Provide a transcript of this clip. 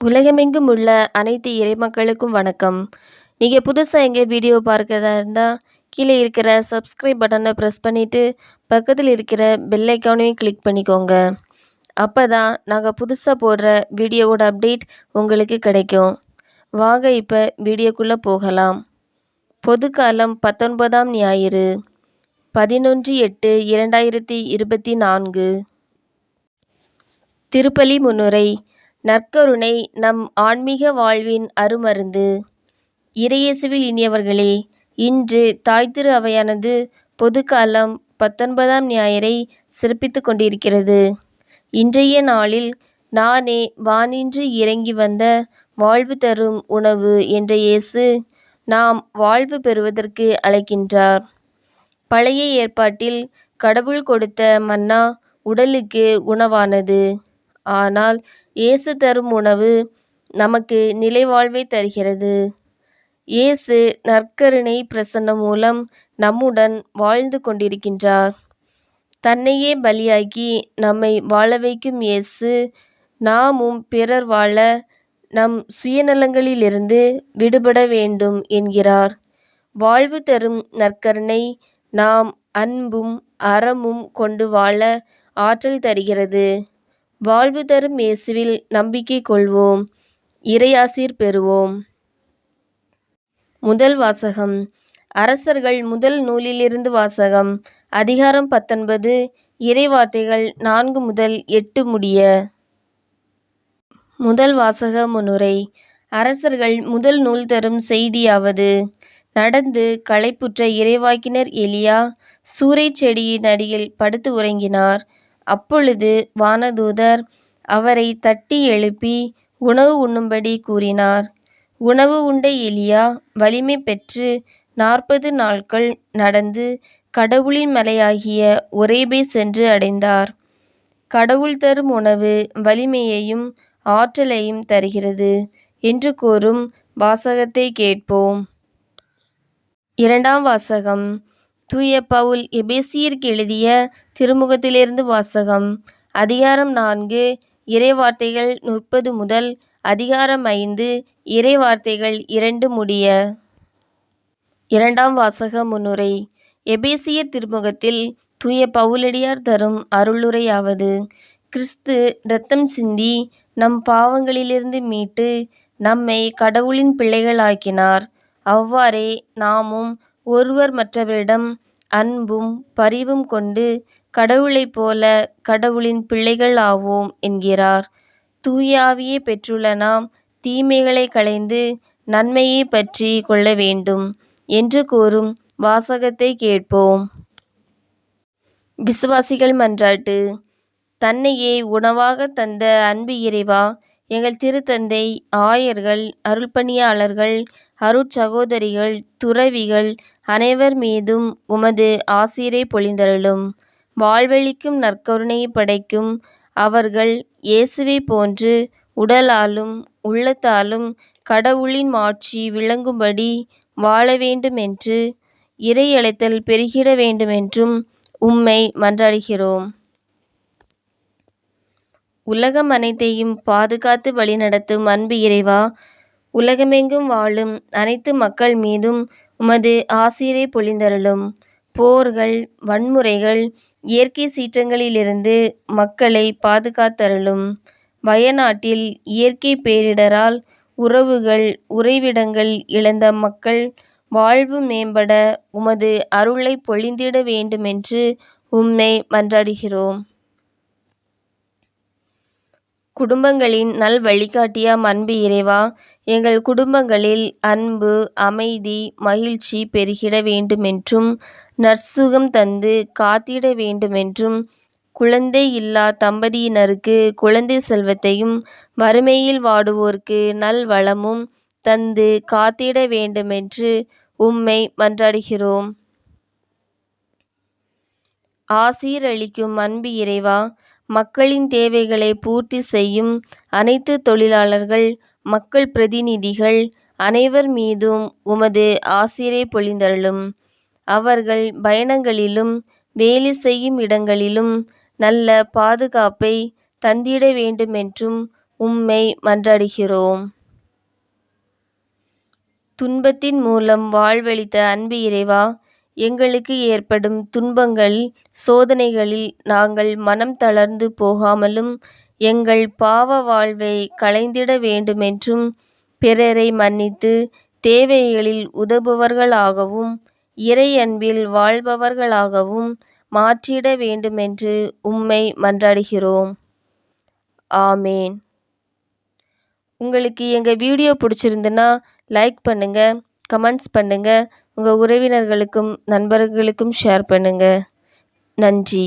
உலகமெங்கும் உள்ள அனைத்து இறைமக்களுக்கும் வணக்கம். நீங்கள் புதுசாக எங்கே வீடியோ பார்க்கறதா இருந்தால் கீழே இருக்கிற சப்ஸ்கிரைப் பட்டனை ப்ரெஸ் பண்ணிவிட்டு பக்கத்தில் இருக்கிற பெல் ஐக்கானையும் கிளிக் பண்ணிக்கோங்க. அப்போ தான் நாங்கள் புதுசாக போடுற வீடியோவோட அப்டேட் உங்களுக்கு கிடைக்கும். வாங்க இப்போ வீடியோக்குள்ளே போகலாம். பொதுக்காலம் பத்தொன்பதாம் ஞாயிறு பதினொன்று எட்டு இரண்டாயிரத்தி இருபத்தி நான்கு. திருப்பலி முன்னுரை நற்கருணை நம் ஆன்மீக வாழ்வின் அருமருந்து. இறையேசுவில் இனியவர்களே இன்று தாய் திரு அவையானது பொதுக்காலம் பத்தொன்பதாம் ஞாயிறை சிறப்பித்து கொண்டிருக்கிறது. இன்றைய நாளில் நானே வானின்று இறங்கி வந்த வாழ்வு தரும் உணவு என்ற இயேசு நாம் வாழ்வு பெறுவதற்கு அழைக்கின்றார். பழைய ஏற்பாட்டில் கடவுள் கொடுத்த மன்னா உடலுக்கு உணவானது. ஆனால் இயேசு தரும் உணவு நமக்கு நிலைவாழ்வை தருகிறது. இயேசு நற்கருணை பிரசன்னம் மூலம் நம்முடன் வாழ்ந்து கொண்டிருக்கின்றார். தன்னையே பலியாக்கி நம்மை வாழ வைக்கும் இயேசு நாமும் பிறர் வாழ நம் சுயநலங்களிலிருந்து விடுபட வேண்டும் என்கிறார். வாழ்வு தரும் நற்கருணை நாம் அன்பும் அறமும் கொண்டு வாழ ஆற்றல் தருகிறது. வாழ்வு தரும் இயேசுவில் நம்பிக்கை கொள்வோம். இறையாசீர் பெறுவோம். முதல் வாசகம். அரசர்கள் முதல் நூலிலிருந்து வாசகம். அதிகாரம் பத்தொன்பது. இறைவார்த்தைகள் நான்கு முதல் எட்டு முடிய. முதல் வாசக முன்னுரை அரசர்கள் முதல் நூல் தரும் செய்தியாவது. நடந்து களைப்புற்ற இறைவாக்கினர் எலியா சூறை செடியின் அடியில் படுத்து உறங்கினார். அப்பொழுது வானதூதர் அவரை தட்டி எழுப்பி உணவு உண்ணும்படி கூறினார். உணவு உண்ட எலியா வலிமை பெற்று நாற்பது நாட்கள் நடந்து கடவுளின் மலையாகிய ஒரேபே சென்று அடைந்தார். கடவுள் தரும் உணவு வலிமையையும் ஆற்றலையும் தருகிறது என்று கூறும் வாசகத்தை கேட்போம். இரண்டாம் வாசகம். தூய பவுல் எபேசியருக்கு எழுதிய திருமுகத்திலிருந்து வாசகம் அதிகாரம் நான்கு இறைவார்த்தைகள் முப்பது முதல் அதிகாரம் ஐந்து இறைவார்த்தைகள் இரண்டு முடிய. இரண்டாம் வாசக முன்னுரை எபேசியர் திருமுகத்தில் தூய பவுலடியார் தரும் அருளுரையாவது. கிறிஸ்து இரத்தம் சிந்தி நம் பாவங்களிலிருந்து மீட்டு நம்மை கடவுளின் பிள்ளைகளாக்கினார். அவ்வாறே நாமும் ஒருவர் மற்றவரிடம் அன்பும் பரிவும் கொண்டு கடவுளைப் போல கடவுளின் பிள்ளைகள் ஆவோம் என்கிறார். தூய ஆவியை பெற்றுள்ள நாம் தீமைகளை களைந்து நன்மையை பற்றி கொள்ள வேண்டும் என்று கூறும் வாசகத்தை கேட்போம். விசுவாசிகள் மன்றாட்டு தன்னையே உணவாக தந்த அன்பு இறைவா எங்கள் திருத்தந்தை ஆயர்கள் அருள்பணியாளர்கள் அருட்சகோதரிகள் துறவிகள் அனைவர் மீதும் உமது ஆசிரை பொழிந்தருளும். வாழ்வழிக்கும் நற்கருணையை படைக்கும் அவர்கள் இயேசுவை போன்று உடலாலும் உள்ளத்தாலும் கடவுளின் மாட்சி விளங்கும்படி வாழ வேண்டுமென்று இறையழைத்தல் பெருகிட வேண்டுமென்றும் உம்மை மன்றாடுகிறோம். உலகம் அனைத்தையும் பாதுகாத்து வழிநடத்தும் அன்பு இறைவா. உலகமெங்கும் வாழும் அனைத்து மக்கள் மீதும் உமது ஆசிரை பொழிந்தருளும். போர்கள் வன்முறைகள் இயற்கை சீற்றங்களிலிருந்து மக்களை பாதுகாத்தருளும். வயநாட்டில் இயற்கை பேரிடரால் உறவுகள் உறைவிடங்கள் இழந்த மக்கள் வாழ்வு மேம்பட உமது அருளை பொழிந்திட வேண்டுமென்று உம்மை மன்றாடுகிறோம். குடும்பங்களின் நல் வழிகாட்டியாம் அன்பு இறைவா எங்கள் குடும்பங்களில் அன்பு அமைதி மகிழ்ச்சி பெருகிட வேண்டுமென்றும் நற்சுகம் தந்து காத்திட வேண்டுமென்றும் குழந்தை இல்லா தம்பதியினருக்கு குழந்தை செல்வத்தையும் வறுமையில் வாடுவோர்க்கு நல் வளமும் தந்து காத்திட வேண்டுமென்று உம்மை மன்றாடுகிறோம். ஆசீரளிக்கும் அன்பு இறைவா மக்களின் தேவைகளை பூர்த்தி செய்யும் அனைத்து தொழிலாளர்கள் மக்கள் பிரதிநிதிகள் அனைவர் மீதும் உமது ஆசிரை பொழிந்தருளும். அவர்கள் பயணங்களிலும் வேலை செய்யும் இடங்களிலும் நல்ல பாதுகாப்பை தந்திட வேண்டுமென்றும் உம்மை மன்றாடுகிறோம். துன்பத்தின் மூலம் வாழ்வளித்த அன்பு இறைவா எங்களுக்கு ஏற்படும் துன்பங்கள் சோதனைகளில் நாங்கள் மனம் தளர்ந்து போகாமலும் எங்கள் பாவ வாழ்வை களைந்திட வேண்டுமென்றும் பிறரை மன்னித்து தேவைகளில் உதவுபவர்களாகவும் இறை அன்பில் வாழ்பவர்களாகவும் மாற்றிட வேண்டுமென்று உம்மை மன்றாடுகிறோம். ஆமேன். உங்களுக்கு எங்கள் வீடியோ பிடிச்சிருந்துன்னா லைக் பண்ணுங்கள் கமெண்ட்ஸ் பண்ணுங்கள் உங்கள் உறவினர்களுக்கும் நண்பர்களுக்கும் ஷேர் பண்ணுங்கள் நன்றி.